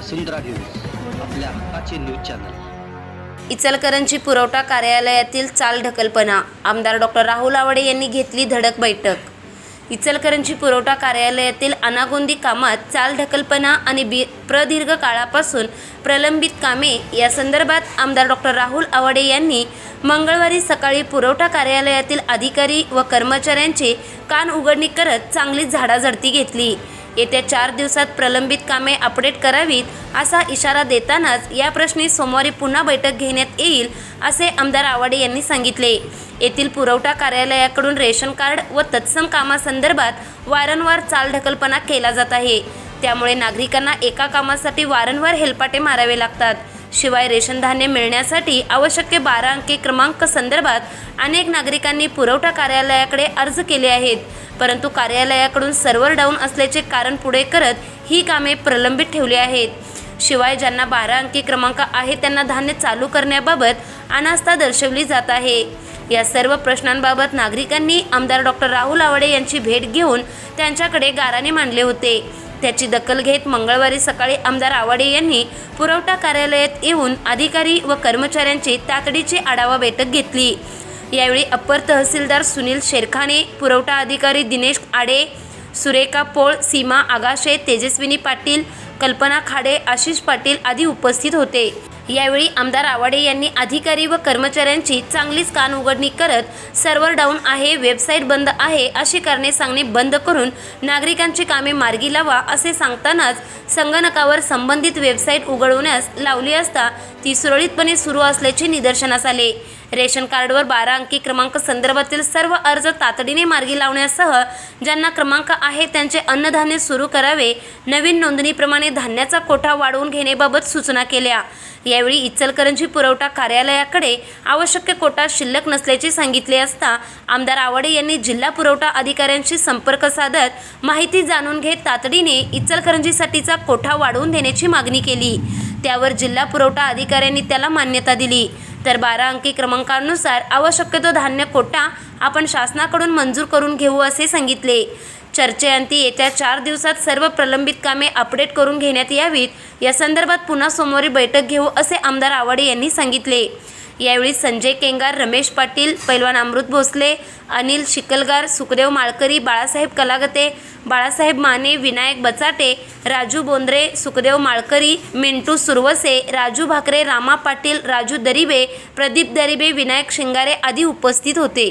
वसुंधरा news आपल्या हक्काचे news channel. Ichalkaranji पुरवठा कार्यालयातील चाल ढकलपणा आमदार डॉक्टर राहुल आवडे यांनी घेतली धडक बैठक. इचलकरंजी पुरवठा कार्यालयातील अनागोंदी कामात चाल ढकलपणा आणि बी प्रदीर्घ काळापासून प्रलंबित कामे या संदर्भात आमदार डॉक्टर राहुल आवडे यांनी मंगळवारी सकाळी पुरवठा कार्यालयातील अधिकारी व कर्मचाऱ्यांचे कान उघडणी करत चांगलीच झाडाझडती घेतली. येत्या चार दिवसात प्रलंबित कामे अपडेट करावीत असा इशारा देतानाच या प्रश्नी सोमवारी पुन्हा बैठक घेण्यात येईल असे आमदार आवाडे यांनी सांगितले. येथील पुरवठा कार्यालयाकडून रेशन कार्ड व तत्सम कामासंदर्भात वारंवार चालढकलपणा केला जात आहे. त्यामुळे नागरिकांना एका कामासाठी वारंवार हेलपाटे मारावे लागतात. शिवाय रेशन धान्य मिळण्यासाठी आवश्यक बारा अंकी क्रमांक संदर्भात अनेक नागरिकांनी पुरवठा कार्यालयाकडे अर्ज केले आहेत. परंतु कार्यालयाकडून सर्व्हर डाऊन असल्याचे कारण पुढे करत ही कामे प्रलंबित ठेवली आहेत. शिवाय ज्यांना बारा अंकी क्रमांक आहे त्यांना धान्य चालू करण्याबाबत अनास्था दर्शवली जात आहे. या सर्व प्रश्नांबाबत नागरिकांनी आमदार डॉक्टर राहुल आवडे यांची भेट घेऊन त्यांच्याकडे गाराने मांडले होते. त्याची दखल घेत मंगळवारी सकाळी आमदार आवाडे यांनी पुरवठा कार्यालयात येऊन अधिकारी व कर्मचाऱ्यांची तातडीची आढावा बैठक घेतली. यावेळी अप्पर तहसीलदार सुनील शेरखाने पुरवठा अधिकारी दिनेश आडे सुरेखा पोळ सीमा आगाशे तेजस्विनी पाटील कल्पना खाडे आशिष पाटील आदी उपस्थित होते. यावेळी आमदार आवाडे यांनी अधिकारी व कर्मचाऱ्यांची चांगलीच कान उघडणी करत सर्व्हर डाऊन आहे वेबसाईट बंद आहे अशी कारणे सांगणे बंद करून नागरिकांची कामे मार्गी लावा असे सांगतानाच संगणकावर संबंधित वेबसाईट उघडवण्यास लावली असता ती सुरळीतपणे सुरू असल्याचे निदर्शनास आले. रेशन कार्डवर बारा अंकी क्रमांक संदर्भातील सर्व अर्ज तातडीने मार्गी लावण्यासह ज्यांना क्रमांक आहे त्यांचे अन्नधान्य सुरू करावे नवीन नोंदणीप्रमाणे धान्याचा कोठा वाढवून घेण्याबाबत सूचना केल्या. या यावेळी इचलकरंजी पुरवठा कार्यालयाकडे आवश्यक कोटा शिल्लक नसल्याचे सांगितले असता आमदार आवडे यांनी जिल्हा पुरवठा अधिकाऱ्यांशी संपर्क साधत माहिती जाणून घेत तातडीने इचलकरंजीसाठीचा कोठा वाढवून देण्याची मागणी केली. त्यावर जिल्हा पुरवठा अधिकाऱ्यांनी त्याला मान्यता दिली. तर बारा अंकी क्रमांकानुसार आवश्यक तो धान्य कोटा आपण शासनाकडून मंजूर करून घेऊ असे सांगितले. चर्चेअंती येत्या चार दिवसात सर्व प्रलंबित कामे अपडेट करून घेण्यात यावीत. या संदर्भात पुन्हा सोमवारी बैठक घेऊ असे आमदार आवाडे यांनी सांगितले. यावेळी संजय केंगार रमेश पाटील पैलवान अमृत भोसले अनिल शिकलगार सुखदेव माळकरी बाळासाहेब कलागते बाळासाहेब माने विनायक बचाटे राजू बोंद्रे सुखदेव माळकरी मिंटू सुरवसे राजू भाकरे रामा पाटील राजू दरिबे प्रदीप दरिबे विनायक शिंगारे आदी उपस्थित होते.